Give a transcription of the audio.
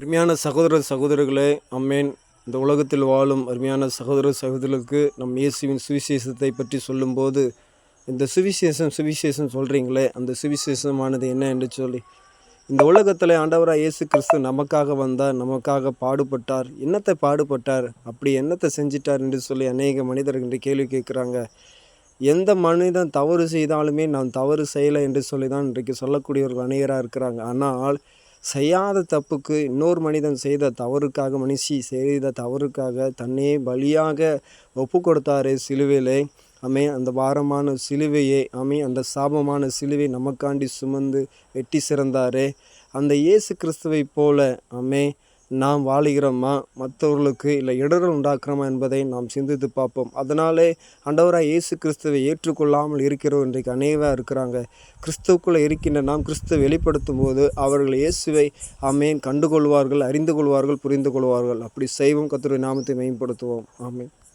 அருமையான சகோதர சகோதரர்களே அம்மேன். இந்த உலகத்தில் வாழும் அருமையான சகோதர சகோதரர்களுக்கு நம் இயேசுவின் சுவிசேஷத்தை பற்றி சொல்லும்போது இந்த சுவிசேஷம் சுவிசேஷம் சொல்கிறீங்களே அந்த சுவிசேஷமானது என்ன என்று சொல்லி. இந்த உலகத்தில் ஆண்டவராக இயேசு கிறிஸ்து நமக்காக வந்தார் நமக்காக பாடுபட்டார். என்னத்தை பாடுபட்டார்? அப்படி என்னத்தை செஞ்சிட்டார் என்று சொல்லி அநேக மனிதர்கள் இன்று கேள்வி கேட்குறாங்க. எந்த மனிதன் தவறு செய்தாலுமே நான் தவறு செய்யலை என்று சொல்லி தான் இன்றைக்கு சொல்லக்கூடியவர்கள் அநேகராக இருக்கிறாங்க. ஆனால் செய்யாத தப்புக்கு இன்னொரு மனிதன் செய்த தவறுக்காக மனுஷி செய்த தவறுக்காக தன்னையே பலியாக ஒப்பு கொடுத்தாரு சிலுவையிலே. அமே அந்த பாரமான சிலுவையே அமே அந்த சாபமான சிலுவை நமக்காண்டி சுமந்து வெட்டி சிறந்தாரே. அந்த இயேசு கிறிஸ்துவை போல அமே நாம் வாழுகிறோமா? மற்றவர்களுக்கு இல்லை இடர்கள் உண்டாக்குறோமா என்பதை நாம் சிந்தித்து பார்ப்போம். அதனாலே அண்டவராக இயேசு கிறிஸ்துவை ஏற்றுக்கொள்ளாமல் இருக்கிறோம் இன்றைக்கு அநேகமாக இருக்கிறாங்க. கிறிஸ்துவுக்குள்ளே இருக்கின்ற நாம் கிறிஸ்துவை வெளிப்படுத்தும் போது அவர்கள் இயேசுவை ஆமேன் கண்டுகொள்வார்கள் அறிந்து கொள்வார்கள் புரிந்து கொள்வார்கள். அப்படி செய்வோம். கத்துரை நாமத்தை மேம்படுத்துவோம். ஆமேன்.